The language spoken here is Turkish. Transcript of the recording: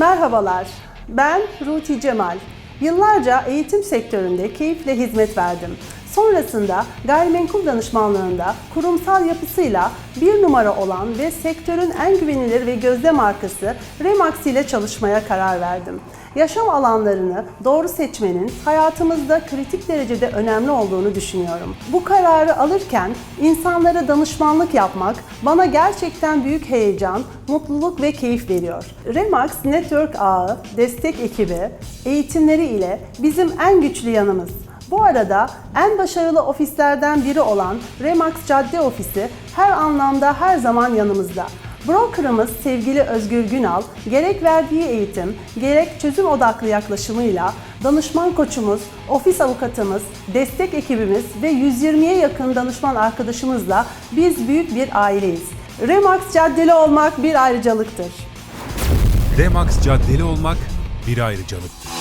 Merhabalar, ben Ruti Cemal. Yıllarca eğitim sektöründe keyifle hizmet verdim. Sonrasında gayrimenkul danışmanlığında kurumsal yapısıyla bir numara olan ve sektörün en güvenilir ve gözde markası Remax ile çalışmaya karar verdim. Yaşam alanlarını doğru seçmenin hayatımızda kritik derecede önemli olduğunu düşünüyorum. Bu kararı alırken insanlara danışmanlık yapmak bana gerçekten büyük heyecan, mutluluk ve keyif veriyor. Remax Network ağı, destek ekibi, eğitimleri ile bizim en güçlü yanımız. Bu arada en başarılı ofislerden biri olan Remax Cadde Ofisi her anlamda her zaman yanımızda. Brokerımız sevgili Özgür Günal, gerek verdiği eğitim, gerek çözüm odaklı yaklaşımıyla danışman koçumuz, ofis avukatımız, destek ekibimiz ve 120'ye yakın danışman arkadaşımızla biz büyük bir aileyiz. Remax Caddeli olmak bir ayrıcalıktır. Remax caddeli olmak bir ayrıcalıktır.